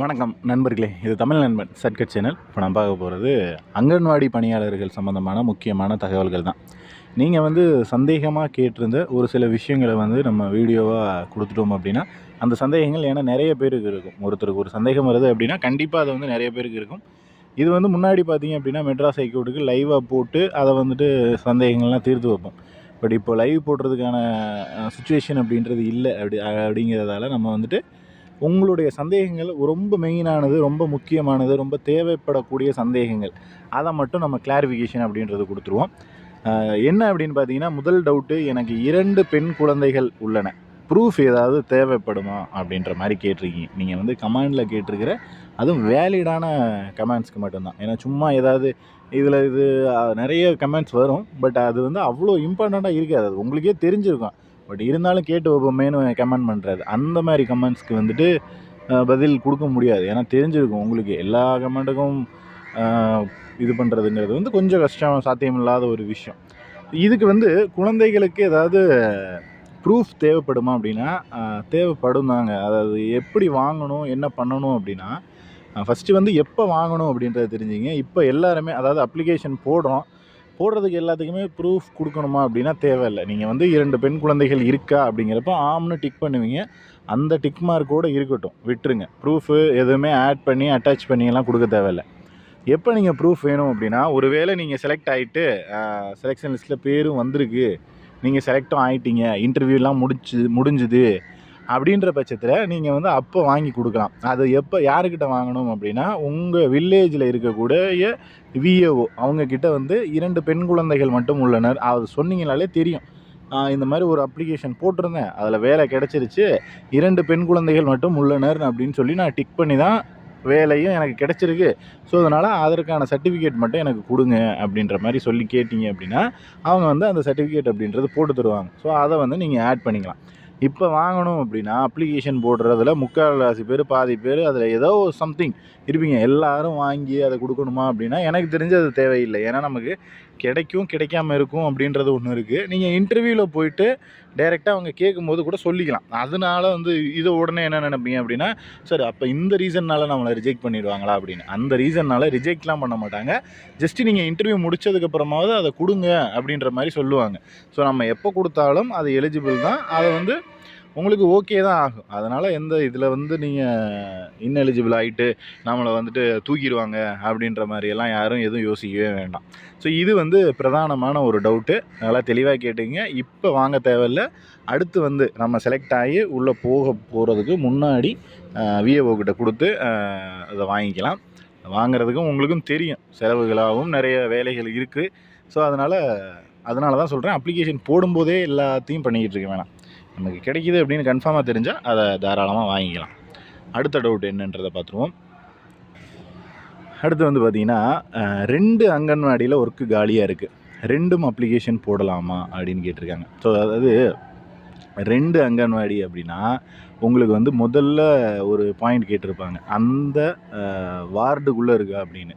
வணக்கம் நண்பர்களே இது தமிழ் நண்பன் சட்கட் சேனல். இப்போ நான் பார்க்க போகிறது அங்கன்வாடி பணியாளர்கள் சம்மந்தமான முக்கியமான தகவல்கள் தான். நீங்கள் வந்து சந்தேகமாக கேட்டிருந்த ஒரு சில விஷயங்களை வந்து நம்ம வீடியோவாக கொடுத்துட்டோம் அப்படின்னா அந்த சந்தேகங்கள் ஏன்னா நிறைய பேருக்கு இருக்கும். ஒருத்தருக்கு ஒரு சந்தேகம் வருது அப்படின்னா கண்டிப்பாக அது வந்து நிறைய பேருக்கு இருக்கும். இது வந்து முன்னாடி பார்த்தீங்க அப்படின்னா மெட்ராஸ் ஹைகோர்ட்டுக்கு லைவாக போட்டு அதை வந்துட்டு சந்தேகங்கள்லாம் தீர்த்து வைப்போம். பட் இப்போ லைவ் போடுறதுக்கான சுச்சுவேஷன் அப்படின்றது இல்லை அப்படி அப்படிங்கிறதால நம்ம வந்துட்டு உங்களுடைய சந்தேகங்கள் ரொம்ப மெயினானது ரொம்ப முக்கியமானது ரொம்ப தேவைப்படக்கூடிய சந்தேகங்கள். அதை மட்டும் நம்ம கிளாரிஃபிகேஷன் அப்படின்றது கொடுத்துருவோம். என்ன அப்படின்னு பார்த்தீங்கன்னா முதல் டவுட்டு எனக்கு இரண்டு பெண் குழந்தைகள் உள்ளன. ப்ரூஃப் ஏதாவது தேவைப்படுமா அப்படின்ற மாதிரி கேட்டிருக்கீங்க. நீங்கள் வந்து கமெண்டில் கேட்டிருக்கிற அதுவும் வேலிடான கமெண்ட்ஸ்க்கு மட்டும்தான். ஏன்னா சும்மா ஏதாவது இதில் இது நிறைய கமெண்ட்ஸ் வரும். பட் அது வந்து அவ்வளோ இம்பார்ட்டண்ட்டாக இருக்காது. அது உங்களுக்கே தெரிஞ்சிருக்கும். பட் இருந்தாலும் கேட்டு வைப்போமேனு கமெண்ட் பண்ணுறாரு அந்த மாதிரி கமெண்ட்ஸ்க்கு வந்துட்டு பதில் கொடுக்க முடியாது. ஏன்னா தெரிஞ்சிருக்கும் உங்களுக்கு. எல்லா கமெண்ட்டுக்கும் இது பண்ணுறதுங்கிறது வந்து கொஞ்சம் கஷ்டம் சாத்தியமில்லாத ஒரு விஷயம். இதுக்கு வந்து குழந்தைகளுக்கு ஏதாவது ப்ரூஃப் தேவைப்படுமா அப்படின்னா தேவைப்படும் தாங்க. அதாவது எப்படி வாங்கணும் என்ன பண்ணணும் அப்படின்னா ஃபஸ்ட்டு வந்து எப்போ வாங்கணும் அப்படின்றத தெரிஞ்சுங்க. இப்போ எல்லாருமே அதாவது அப்ளிகேஷன் போடுறோம். போடுறதுக்கு எல்லாத்துக்குமே ப்ரூஃப் கொடுக்கணுமா அப்படின்னா தேவையில்லை. நீங்கள் வந்து இரண்டு பெண் குழந்தைகள் இருக்கா அப்படிங்கிறப்ப ஆம்னு டிக் பண்ணுவீங்க. அந்த டிக் மார்க்கோடு இருக்கட்டும். விட்டுருங்க. ப்ரூஃபு எதுவுமே ஆட் பண்ணி அட்டாச் பண்ணியெல்லாம் கொடுக்க தேவையில்லை. எப்போ நீங்கள் ப்ரூஃப் வேணும் அப்படின்னா ஒருவேளை நீங்கள் செலக்ட் ஆகிட்டு செலெக்ஷன் லிஸ்ட்டில் பேரும் வந்திருக்கு. நீங்கள் செலக்டும் ஆகிட்டீங்க இன்டர்வியூலாம் முடிச்சு முடிஞ்சுது. அப்படின்ற பட்சத்தில் நீங்கள் வந்து அப்போ வாங்கி கொடுக்கலாம். அது எப்போ யாருக்கிட்ட வாங்கணும் அப்படின்னா உங்கள் வில்லேஜில் இருக்கக்கூடிய விஏஓ அவங்கக்கிட்ட வந்து இரண்டு பெண் குழந்தைகள் மட்டும் உள்ளனர். அது சொன்னீங்கனாலே தெரியும். இந்த மாதிரி ஒரு அப்ளிகேஷன் போட்டிருந்தேன். அதில் வேலை கிடச்சிருச்சு. இரண்டு பெண் குழந்தைகள் மட்டும் உள்ளனர் அப்படின்னு சொல்லி நான் டிக் பண்ணி தான் வேலையும் எனக்கு கிடச்சிருக்கு. ஸோ அதனால் அதற்கான சர்டிஃபிகேட் மட்டும் எனக்கு கொடுங்க அப்படின்ற மாதிரி சொல்லி கேட்டிங்க அப்படின்னா அவங்க வந்து அந்த சர்டிஃபிகேட் அப்படின்றது போட்டு தருவாங்க. ஸோ அதை வந்து நீங்கள் ஆட் பண்ணிக்கலாம். இப்போ வாங்கணும் அப்படின்னா அப்ளிகேஷன் போடுறதுல முக்கால்வாசி பேர் பாதி பேர் அதில் ஏதோ சம்திங் இருப்பீங்க. எல்லாரும் வாங்கி அதை கொடுக்கணுமா அப்படின்னா எனக்கு தெரிஞ்சு அது தேவையில்லை. ஏன்னா நமக்கு கிடைக்கும் கிடைக்காம இருக்கும் அப்படின்றது ஒன்று இருக்குது நீங்கள் இன்டர்வியூவில் போயிட்டு டைரெக்டாக அவங்க கேட்கும்போது கூட சொல்லிக்கலாம். அதனால வந்து இதை உடனே என்ன நினைப்பீங்க அப்படின்னா சரி அப்போ இந்த ரீசன்னால் நம்மளை ரிஜெக்ட் பண்ணிடுவாங்களா? அப்படின்னு. அந்த ரீசன்னால் ரிஜெக்ட்லாம் பண்ண மாட்டாங்க. ஜஸ்ட்டு நீங்கள் இன்டர்வியூ முடிச்சதுக்கப்புறமாவது அதை கொடுங்க அப்படின்ற மாதிரி சொல்லுவாங்க. ஸோ நம்ம எப்போ கொடுத்தாலும் அது எலிஜிபிள் தான். அதை வந்து உங்களுக்கு ஓகே தான் ஆகும். அதனால் எந்த இதில் வந்து நீங்கள் இன்எலிஜிபிள் ஆகிட்டு நம்மளை வந்துட்டு தூக்கிடுவாங்க அப்படின்ற மாதிரியெல்லாம் யாரும் எதுவும் யோசிக்கவே வேண்டாம். ஸோ இது வந்து பிரதானமான ஒரு டவுட்டு நல்லா தெளிவாக கேட்டீங்க. இப்போ வாங்க தேவையில்ல. அடுத்து வந்து நம்ம செலக்ட் ஆகி உள்ளே போக போகிறதுக்கு முன்னாடி விஏஓ கிட்ட கொடுத்து அதை வாங்கிக்கலாம். வாங்குறதுக்கும் உங்களுக்கும் தெரியும். செலவுகளாகவும் நிறைய வேலைகள் இருக்குது ஸோ அதனால் அதனால தான் சொல்கிறேன் அப்ளிகேஷன் போடும்போதே எல்லாத்தையும் பண்ணிக்கிட்டு இருக்க வேணாம். நமக்கு கிடைக்கிது அப்படின்னு கன்ஃபார்மாக தெரிஞ்சால் அதை தாராளமாக வாங்கிக்கலாம். அடுத்த டவுட் என்னன்றதை பார்த்துருவோம். அடுத்து வந்து பார்த்திங்கன்னா ரெண்டு அங்கன்வாடியில் ஒர்க்கு காலியாக இருக்குது ரெண்டும் அப்ளிகேஷன் போடலாமா அப்படின்னு கேட்டிருக்காங்க. ஸோ அதாவது ரெண்டு அங்கன்வாடி அப்படின்னா உங்களுக்கு வந்து முதல்ல ஒரு பாயிண்ட் கேட்டிருப்பாங்க. அந்த வார்டுக்குள்ளே இருக்கா அப்படின்னு.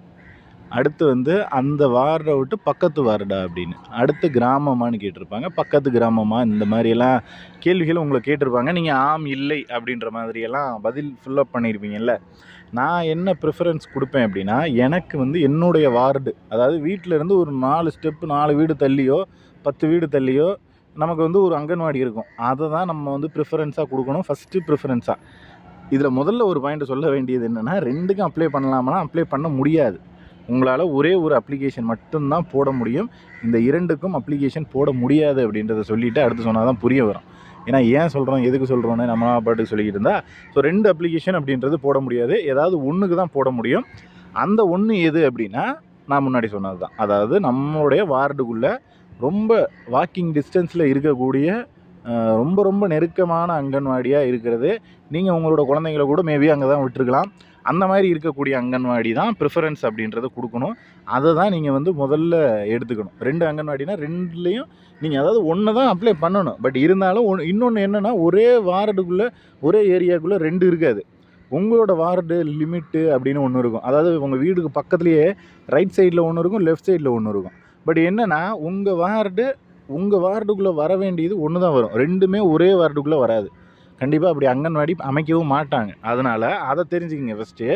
அடுத்து வந்து அந்த வார்டை விட்டு பக்கத்து வார்டா அப்படின்னு. அடுத்து கிராமமான்னு கேட்டிருப்பாங்க. பக்கத்து கிராமமா? இந்த மாதிரியெல்லாம் கேள்விகள் உங்களை கேட்டிருப்பாங்க. நீங்கள் ஆம் இல்லை அப்படின்ற மாதிரியெல்லாம் பதில் ஃபில்லப் பண்ணியிருப்பீங்கல்ல நான் என்ன ப்ரிஃபரன்ஸ் கொடுப்பேன் அப்படின்னா எனக்கு வந்து என்னுடைய வார்டு அதாவது வீட்டில் இருந்து ஒரு நாலு ஸ்டெப்பு நாலு வீடு தள்ளியோ பத்து வீடு தள்ளியோ நமக்கு வந்து ஒரு அங்கன்வாடி இருக்கும். அதை தான் நம்ம வந்து ப்ரிஃபரன்ஸாக கொடுக்கணும். ஃபஸ்ட்டு ப்ரிஃபரன்ஸாக இதில் முதல்ல ஒரு பாயிண்ட் சொல்ல வேண்டியது என்னென்னா ரெண்டுக்கும் அப்ளை பண்ணலாமா அப்ளை பண்ண முடியாது. உங்களால் ஒரே ஒரு அப்ளிகேஷன் மட்டும்தான் போட முடியும். இந்த இரண்டுக்கும் அப்ளிகேஷன் போட முடியாது அப்படின்றத சொல்லிவிட்டு அடுத்து சொன்னால் தான் புரிய வரும். ஏன்னா ஏன் சொல்கிறோம் எதுக்கு சொல்கிறோன்னு நம்ம பாட்டுக்கு சொல்லிக்கிட்டு இருந்தால் ஸோ ரெண்டு அப்ளிகேஷன் அப்படின்றது போட முடியாது. ஏதாவது ஒன்றுக்கு தான் போட முடியும். அந்த ஒன்று எது அப்படின்னா நான் முன்னாடி சொன்னது தான் அதாவது நம்மளுடைய வார்டுக்குள்ளே ரொம்ப வாக்கிங் டிஸ்டன்ஸில் இருக்கக்கூடிய ரொம்ப ரொம்ப நெருக்கமான அங்கன்வாடியாக இருக்கிறது. நீங்கள் உங்களோட குழந்தைங்கள கூட மேபி அங்கே தான் விட்டுருக்கலாம். அந்த மாதிரி இருக்கக்கூடிய அங்கன்வாடி தான் ப்ரிஃபரன்ஸ் அப்படின்றத கொடுக்கணும். அதை தான் நீங்கள் வந்து முதல்ல எடுத்துக்கணும். ரெண்டு அங்கன்வாடினா ரெண்டுலேயும் நீங்கள் அதாவது ஒன்று தான் அப்ளை பண்ணணும். பட் இருந்தாலும் ஒன்று இன்னொன்று என்னென்னா ஒரே வார்டுக்குள்ளே ஒரே ஏரியாக்குள்ளே ரெண்டு இருக்காது. உங்களோட வார்டு லிமிட்டு அப்படின்னு ஒன்று இருக்கும். அதாவது உங்கள் வீடுக்கு பக்கத்துலேயே ரைட் சைடில் ஒன்று இருக்கும் லெஃப்ட் சைடில் ஒன்று இருக்கும். பட் என்னென்னா உங்கள் வார்டு உங்கள் வார்டுக்குள்ளே வர வேண்டியது ஒன்று தான் வரும். ரெண்டுமே ஒரே வார்டுக்குள்ளே வராது. கண்டிப்பாக அப்படி அங்கன்வாடி அமைக்கவும் மாட்டாங்க. அதனால் அதை தெரிஞ்சுக்கிங்க ஃபஸ்ட்டு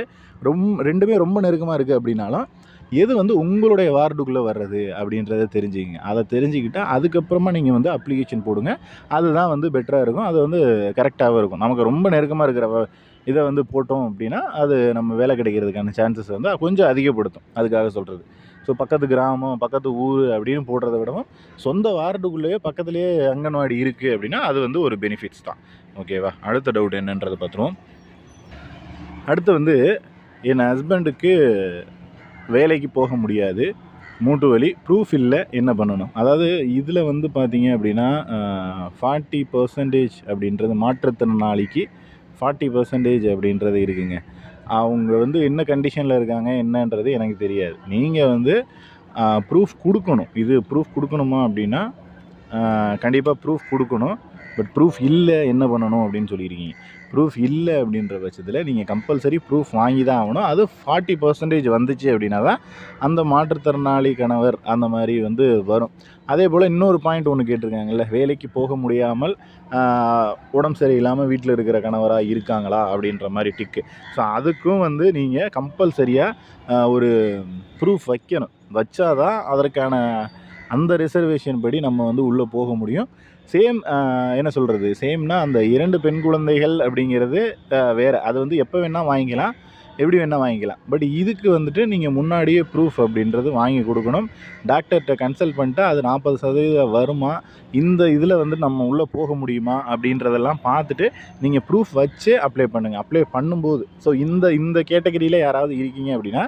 ரொம்ப ரெண்டுமே ரொம்ப நெருக்கமாக இருக்குது அப்படின்னாலும் எது வந்து உங்களுடைய வார்டுக்குள்ளே வர்றது அப்படின்றத தெரிஞ்சுக்கிங்க. அதை தெரிஞ்சுக்கிட்டால் அதுக்கப்புறமா நீங்கள் வந்து அப்ளிகேஷன் போடுங்க. அதுதான் வந்து பெட்டராக இருக்கும். அது வந்து கரெக்டாகவும் இருக்கும். நமக்கு ரொம்ப நெருக்கமாக இருக்கிற வ- இதை வந்து போட்டோம் அப்படின்னா அது நம்ம வேலை கிடைக்கிறதுக்கான சான்சஸ் வந்து கொஞ்சம் அதிகப்படுத்தும். அதுக்காக சொல்கிறது ஸோ பக்கத்து கிராமம் பக்கத்து ஊர் அப்படின்னு போடுறத விடவும் சொந்த வார்டுக்குள்ளேயே பக்கத்துலேயே அங்கன்வாடி இருக்குது அப்படின்னா அது வந்து ஒரு பெனிஃபிட்ஸ் தான். ஓகேவா அடுத்த டவுட் என்னன்றதை பார்த்துருவோம். அடுத்து வந்து என் ஹஸ்பண்டுக்கு வேலைக்கு போக முடியாது. மூட்டு வலி ப்ரூஃப் இல்லை என்ன பண்ணணும்? அதாவது இதில் வந்து பார்த்தீங்க அப்படின்னா ஃபார்ட்டி பர்சன்டேஜ் அப்படின்றது மாற்றுத்திறனாளிக்கு ஃபார்ட்டி பர்சன்டேஜ் அப்படின்றது இருக்குங்க. அவங்க வந்து என்ன கண்டிஷனில் இருக்காங்க என்னன்றது எனக்கு தெரியாது. நீங்கள் வந்து ப்ரூஃப் கொடுக்கணும். இது ப்ரூஃப் கொடுக்கணுமா அப்படின்னா கண்டிப்பாக ப்ரூஃப் கொடுக்கணும். பட் ப்ரூஃப் இல்லை என்ன பண்ணணும் அப்படின்னு சொல்லியிருக்கீங்க. ப்ரூஃப் இல்லை அப்படின்ற பட்சத்தில் நீங்கள் கம்பல்சரி ப்ரூஃப் வாங்கி தான் ஆகணும். அது ஃபார்ட்டி பர்சன்டேஜ் வந்துச்சு அப்படின்னா தான் அந்த மாற்றுத்திறனாளி கணவர் அந்த மாதிரி வந்து வரும். அதே போல் இன்னொரு பாயிண்ட் ஒன்று கேட்டிருக்காங்கல்ல வேலைக்கு போக முடியாமல் உடம்பு சரியில்லாமல் வீட்டில் இருக்கிற கணவராக இருக்காங்களா அப்படின்ற மாதிரி டிக்கு ஸோ அதுக்கும் வந்து நீங்கள் கம்பல்சரியாக ஒரு ப்ரூஃப் வைக்கணும். வச்சாதான் அதற்கான அந்த ரிசர்வேஷன் படி நம்ம வந்து உள்ளே போக முடியும். சேம் என்ன சொல்கிறது சேம்னா அந்த இரண்டு பெண் குழந்தைகள் அப்படிங்கிறது வேறு. அது வந்து எப்போ வேணால் வாங்கிக்கலாம் எப்படி வேணால் வாங்கிக்கலாம். பட் இதுக்கு வந்துட்டு நீங்கள் முன்னாடியே ப்ரூஃப் அப்படின்றது வாங்கி கொடுக்கணும். டாக்டர்கிட்ட கன்சல்ட் பண்ணிட்டு அது நாற்பது சதவீதம் வருமா? இந்த இதில் வந்து நம்ம உள்ளே போக முடியுமா? அப்படின்றதெல்லாம் பார்த்துட்டு நீங்கள் ப்ரூஃப் வச்சு அப்ளை பண்ணுங்கள் அப்ளை பண்ணும்போது ஸோ இந்த இந்த கேட்டகரியில் யாராவது இருக்கீங்க அப்படின்னா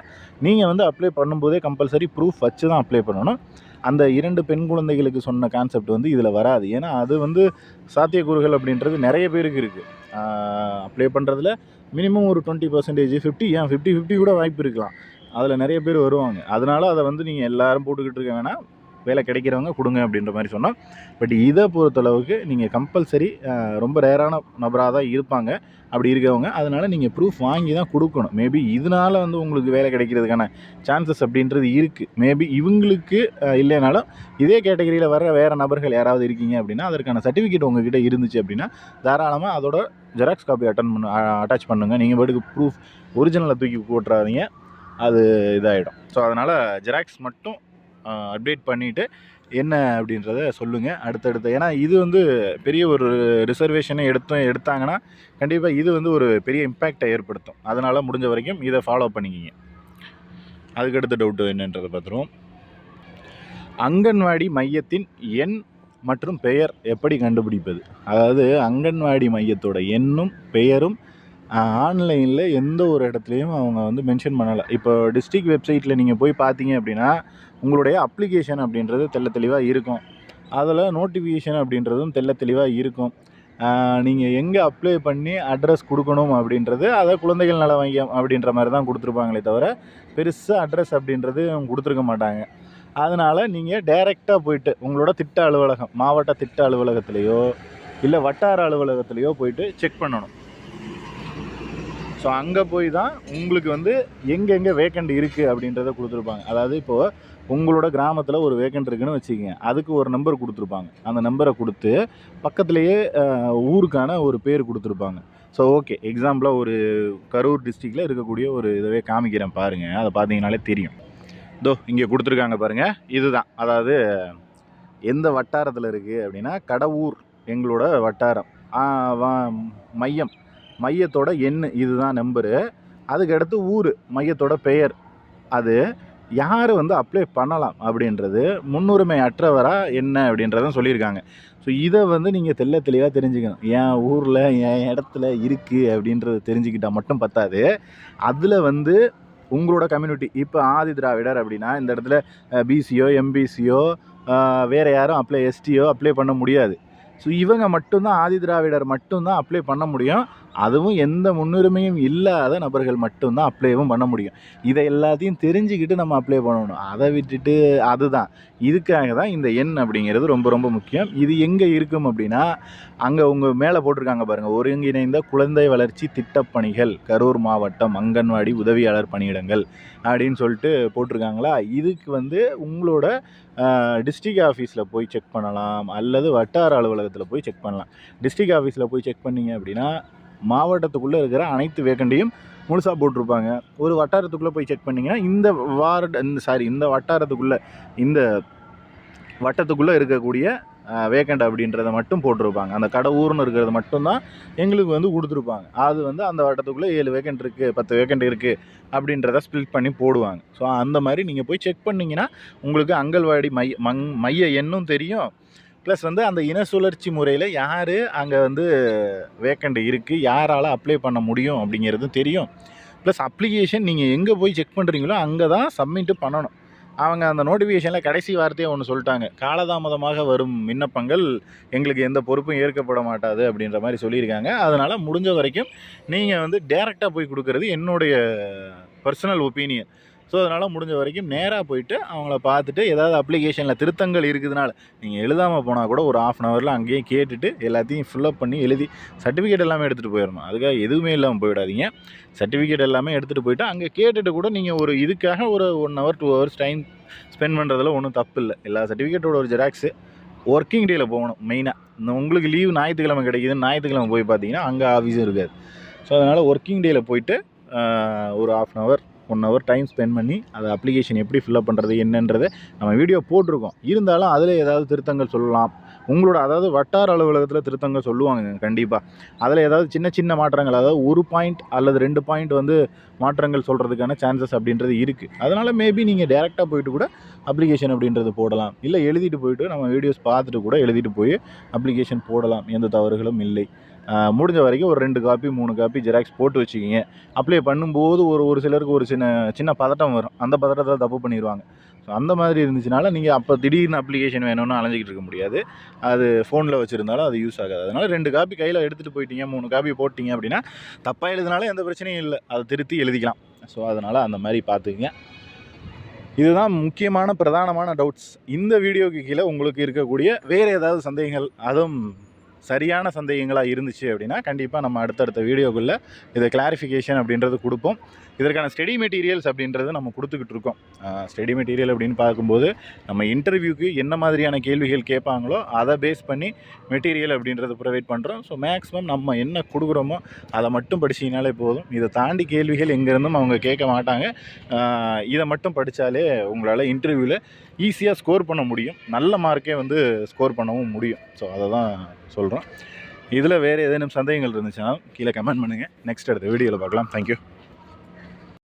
நீங்கள் வந்து அப்ளை பண்ணும்போதே கம்பல்சரி ப்ரூஃப் வச்சு தான் அப்ளை பண்ணணும். அந்த இரண்டு பெண் குழந்தைகளுக்கு சொன்ன கான்செப்ட் வந்து இதில் வராது. ஏன்னா அது வந்து சாத்தியக்கூறுகள் அப்படின்றது நிறைய பேருக்கு இருக்குது அப்ளை பண்ணுறதுல மினிமம் ஒரு டுவெண்ட்டி பர்சன்டேஜ் ஃபிஃப்டி ஏன் ஃபிஃப்டி ஃபிஃப்டி கூட வாய்ப்பு இருக்கலாம். அதில் நிறைய பேர் வருவாங்க. அதனால் அதை வந்து நீங்கள் எல்லோரும் போட்டுக்கிட்டு இருக்க வேணால் வேலை கிடைக்கிறவங்க கொடுங்க அப்படின்ற மாதிரி சொன்னோம். பட் இதை பொறுத்தளவுக்கு நீங்கள் கம்பல்சரி ரொம்ப ரேரான நபராக தான் இருப்பாங்க. அப்படி இருக்கவங்க அதனால் நீங்கள் ப்ரூஃப் வாங்கி தான் கொடுக்கணும். மேபி இதனால வந்து உங்களுக்கு வேலை கிடைக்கிறதுக்கான சான்சஸ் அப்படின்றது இருக்குது மேபி இவங்களுக்கு இல்லைனாலும் இதே கேட்டகரியில் வர வேறு நபர்கள் யாராவது இருக்கீங்க அப்படின்னா அதற்கான சர்டிஃபிகேட் உங்ககிட்ட இருந்துச்சு அப்படின்னா தாராளமாக அதோட ஜெராக்ஸ் காப்பி அட்டன் பண்ணு அட்டாச் பண்ணுங்கள் நீங்கள் பாட்டுக்கு ப்ரூஃப் ஒரிஜினலை தூக்கி போட்டுறாதீங்க. அது இதாகிடும் ஸோ அதனால் ஜெராக்ஸ் மட்டும் அப்டேட் பண்ணிவிட்டு என்ன அப்படின்றத சொல்லுங்கள் அடுத்தடுத்து. ஏன்னா இது வந்து பெரிய ஒரு ரிசர்வேஷனை எடுத்து எடுத்தாங்கன்னா கண்டிப்பாக இது வந்து ஒரு பெரிய இம்பேக்டை ஏற்படுத்தும். அதனால் முடிஞ்ச வரைக்கும் இதை ஃபாலோ பண்ணிக்கிங்க. அதுக்கடுத்த டவுட்டு என்னன்றதை பார்த்துருவோம். அங்கன்வாடி மையத்தின் எண் மற்றும் பெயர் எப்படி கண்டுபிடிப்பது? அதாவது அங்கன்வாடி மையத்தோட எண்ணும் பெயரும் ஆன்லைனில் எந்த ஒரு இடத்துலையும் அவங்க வந்து மென்ஷன் பண்ணலை. இப்போ டிஸ்ட்ரிக் வெப்சைட்டில் நீங்கள் போய் பார்த்தீங்க அப்படின்னா உங்களுடைய அப்ளிகேஷன் அப்படின்றது தெள்ள தெளிவாக இருக்கும். அதில் நோட்டிஃபிகேஷன் அப்படின்றதும் தெள்ள தெளிவாக இருக்கும். நீங்கள் எங்கே அப்ளை பண்ணி அட்ரஸ் கொடுக்கணும் அப்படின்றது அதை குழந்தைகள் நல மையம் அப்படின்ற மாதிரி தான் கொடுத்துருப்பாங்களே தவிர பெருசாக அட்ரஸ் அப்படின்றது கொடுத்துருக்க மாட்டாங்க. அதனால் நீங்கள் டைரெக்டாக போயிட்டு உங்களோட திட்ட அலுவலகம் மாவட்ட திட்ட அலுவலகத்திலேயோ இல்லை வட்டார அலுவலகத்திலேயோ போயிட்டு செக் பண்ணணும். ஸோ அங்கே போய் தான் உங்களுக்கு வந்து எங்கெங்கே வேக்கண்ட் இருக்குது அப்படின்றத கொடுத்துருப்பாங்க. அதாவது இப்போது உங்களோட கிராமத்தில் ஒரு வேக்கண்ட் இருக்குன்னு வச்சுக்கோங்க. அதுக்கு ஒரு நம்பர் கொடுத்துருப்பாங்க. அந்த நம்பரை கொடுத்து பக்கத்துலேயே ஊருக்கான ஒரு பேர் கொடுத்துருப்பாங்க. ஸோ ஓகே எக்ஸாம்பிளாக ஒரு கரூர் டிஸ்ட்ரிக்டில் இருக்கக்கூடிய ஒரு இதவே காமிக்கிறேன் பாருங்கள் அதை பார்த்தீங்கனாலே தெரியும். இதோ இங்கே கொடுத்துருக்காங்க பாருங்கள் இதுதான். அதாவது எந்த வட்டாரத்தில் இருக்குது அப்படின்னா கடவுர் எங்களோட வட்டாரம். மையம். மையத்தோட எண் இதுதான் நம்பரு அதுக்கடுத்து ஊர் மையத்தோட பெயர். அது யார் வந்து அப்ளை பண்ணலாம் அப்படின்றது முன்னுரிமை அற்றவராக என்ன அப்படின்றதும் சொல்லியிருக்காங்க. ஸோ இதை வந்து நீங்கள் தெல்ல தெளிவாக தெரிஞ்சுக்கணும். என் ஊரில் என் இடத்துல இருக்குது அப்படின்றத தெரிஞ்சுக்கிட்டால் மட்டும் பத்தாது. அதில் வந்து உங்களோட கம்யூனிட்டி இப்போ ஆதி திராவிடர் அப்படின்னா இந்த இடத்துல பிசியோ எம்பிசியோ வேறு யாரும் அப்ளை எஸ்டியோ அப்ளை பண்ண முடியாது. ஸோ இவங்க மட்டும்தான் ஆதி திராவிடர் மட்டும்தான் அப்ளை பண்ண முடியும். அதுவும் எந்த முன்னுரிமையும் இல்லாத நபர்கள் மட்டும்தான் அப்ளைவும் பண்ண முடியும். இதை எல்லாத்தையும் தெரிஞ்சுக்கிட்டு நம்ம அப்ளை பண்ணணும். அதை விட்டுட்டு அதுதான். இதுக்காக தான் இந்த எண் அப்படிங்கிறது ரொம்ப ரொம்ப முக்கியம். இது எங்கே இருக்கும் அப்படின்னா அங்கே உங்கள் மேலே போட்டிருக்காங்க பாருங்கள் ஒருங்கிணைந்த குழந்தை வளர்ச்சி திட்டப்பணிகள் கரூர் மாவட்டம் அங்கன்வாடி உதவியாளர் பணியிடங்கள் அப்படின்னு சொல்லிட்டு போட்டிருக்காங்களா? இதுக்கு வந்து உங்களோட டிஸ்ட்ரிக்ட் ஆஃபீஸில் போய் செக் பண்ணலாம். அல்லது வட்டார அலுவலகத்தில் போய் செக் பண்ணலாம். டிஸ்ட்ரிக்ட் ஆஃபீஸில் போய் செக் பண்ணீங்க அப்படின்னா மாவட்டத்துக்குள்ளே இருக்கிற அனைத்து வேக்கண்டையும் முழுசாக போட்டிருப்பாங்க. ஒரு வட்டாரத்துக்குள்ளே போய் செக் பண்ணிங்கன்னா இந்த வார்டு இந்த சாரி இந்த வட்டாரத்துக்குள்ளே இந்த வட்டத்துக்குள்ளே இருக்கக்கூடிய வேக்கண்ட் அப்படின்றத மட்டும் போட்டிருப்பாங்க. அந்த கடை ஊர்னு இருக்கிறது மட்டும்தான் எங்களுக்கு வந்து கொடுத்துருப்பாங்க. அது வந்து அந்த வட்டத்துக்குள்ளே ஏழு வேக்கண்ட் இருக்குது பத்து வேக்கண்ட் இருக்குது அப்படின்றத ஸ்ப்ளிட் பண்ணி போடுவாங்க. ஸோ அந்த மாதிரி நீங்கள் போய் செக் பண்ணிங்கன்னா உங்களுக்கு அங்கல்வாடி மைய மங் மைய எண்ணும் தெரியும். ப்ளஸ் வந்து அந்த இன சுழற்சி முறையில் யார் அங்கே வந்து வேக்கண்ட் இருக்குது யாரால் அப்ளை பண்ண முடியும் அப்படிங்கிறதும் தெரியும். ப்ளஸ் அப்ளிகேஷன் நீங்கள் எங்கே போய் செக் பண்ணுறீங்களோ அங்கே தான் சப்மிட்டு பண்ணணும். அவங்க அந்த நோட்டிஃபிகேஷனில் கடைசி வார்த்தையை ஒன்று சொல்லிட்டாங்க. காலதாமதமாக வரும் விண்ணப்பங்கள் எங்களுக்கு எந்த பொறுப்பும் ஏற்கப்பட மாட்டாது அப்படின்ற மாதிரி சொல்லியிருக்காங்க. அதனால் முடிஞ்ச வரைக்கும் நீங்கள் வந்து டேரெக்டாக போய் கொடுக்குறது என்னுடைய பர்சனல் ஒப்பீனியன் ஸோ அதனால் முடிஞ்ச வரைக்கும் நேராக போயிட்டு அவங்கள பார்த்துட்டு ஏதாவது அப்ளிகேஷனில் திருத்தங்கள் இருக்குதுனால நீங்கள் எழுதாமல் போனால் கூட ஒரு ஆஃப் அன் ஹவரில் அங்கேயே கேட்டுட்டு எல்லாத்தையும் ஃபில்லப் பண்ணி எழுதி சர்டிஃபிகேட் எல்லாமே எடுத்துகிட்டு போயிடணும் அதுக்காக எதுவுமே இல்லாமல் போயிடாதீங்க. சர்டிஃபிகேட் எல்லாமே எடுத்துகிட்டு போயிட்டு அங்கே கேட்டுட்டு கூட நீங்கள் ஒரு இதுக்காக ஒரு one hour two hours time spend பண்ணுறதுல ஒன்றும் தப்பு இல்லை. எல்லா சர்டிஃபிகேட்டோட ஒரு ஜெராக்ஸு ஒர்க்கிங் டேயில் போகணும் மெயினாக இந்த உங்களுக்கு லீவ் ஞாயிற்றுக்கிழமை கிடைக்குதுன்னு ஞாயிற்றுக்கிழமை போய் பார்த்தீங்கன்னா அங்கே ஆஃபீஸும் இருக்காது. ஸோ அதனால் ஒர்க்கிங் டேயில் போயிட்டு ஒரு half an hour one hour time spend பண்ணி அதை அப்ளிகேஷன் எப்படி ஃபில்அப் பண்ணுறது என்னன்றதை நம்ம வீடியோ போட்டிருக்கோம். இருந்தாலும் அதில் ஏதாவது திருத்தங்கள் சொல்லலாம். உங்களோட அதாவது வட்டார அலுவலகத்தில் திருத்தங்கள் சொல்லுவாங்க கண்டிப்பாக அதில் ஏதாவது சின்ன சின்ன மாற்றங்கள் அதாவது ஒரு பாயிண்ட் அல்லது ரெண்டு பாயிண்ட் வந்து மாற்றங்கள் சொல்கிறதுக்கான சான்சஸ் அப்படின்றது இருக்குது அதனால் மேபி நீங்கள் டேரெக்டாக போயிட்டு கூட அப்ளிகேஷன் அப்படின்றது போடலாம். இல்லை எழுதிட்டு போயிட்டு நம்ம வீடியோஸ் பார்த்துட்டு கூட எழுதிட்டு போய் அப்ளிகேஷன் போடலாம். எந்த தவறுகளும் இல்லை. முடிஞ்ச வரைக்கும் ஒரு ரெண்டு காப்பி மூணு காப்பி ஜெராக்ஸ் போட்டு வச்சுக்கிங்க. அப்ளை பண்ணும்போது ஒரு ஒரு சிலருக்கு ஒரு சின்ன சின்ன பதட்டம் வரும். அந்த பதட்டத்தில் தப்பு பண்ணிடுவாங்க ஸோ அந்த மாதிரி இருந்துச்சுனால நீங்கள் அப்போ திடீர்னு அப்ளிகேஷன் வேணும்னு அலைஞ்சிக்கிட்டு இருக்க முடியாது. அது ஃபோனில் வச்சுருந்தாலும் அது யூஸ் ஆகாது. அதனால் ரெண்டு காப்பி கையில் எடுத்துகிட்டு போயிட்டீங்க மூணு காப்பி போட்டிங்க அப்படின்னா தப்பாக எழுதினாலும் எந்த பிரச்சனையும் இல்லை. அதை திருத்தி எழுதிக்கலாம். ஸோ அதனால் அந்த மாதிரி பார்த்துக்குங்க. இதுதான் முக்கியமான பிரதானமான டவுட்ஸ் இந்த வீடியோக்கு கீழே உங்களுக்கு இருக்கக்கூடிய வேறு ஏதாவது சந்தேகங்கள் அதுவும் சரியான சந்தேகங்களாக இருந்துச்சு அப்படின்னா கண்டிப்பாக நம்ம அடுத்தடுத்த வீடியோக்குள்ளே இதை கிளாரிஃபிகேஷன் அப்படின்றது கொடுப்போம். இதற்கான ஸ்டடி மெட்டீரியல்ஸ் அப்படின்றது நம்ம கொடுத்துக்கிட்டு இருக்கோம். ஸ்டடி மெட்டீரியல் அப்படின்னு பார்க்கும்போது நம்ம இன்டர்வியூக்கு என்ன மாதிரியான கேள்விகள் கேட்பாங்களோ அதை பேஸ் பண்ணி மெட்டீரியல் அப்படின்றத ப்ரொவைட் பண்ணுறோம் ஸோ மேக்ஸிமம் நம்ம என்ன கொடுக்குறோமோ அதை மட்டும் படிச்சிங்கனாலே போதும். இதை தாண்டி கேள்விகள் எங்கேருந்தும் அவங்க கேட்க மாட்டாங்க. இதை மட்டும் படித்தாலே உங்களால் இன்டர்வியூவில் ஈஸியாக ஸ்கோர் பண்ண முடியும். நல்ல மார்க்கே வந்து ஸ்கோர் பண்ணவும் முடியும். ஸோ அதை தான் சொல்கிறோம் இதில் வேறு ஏதேனும் சந்தேகங்கள் இருந்துச்சுன்னா கீழே கமெண்ட் பண்ணுங்கள் நெக்ஸ்ட் அடுத்த வீடியோவில் பார்க்கலாம். தேங்க்யூ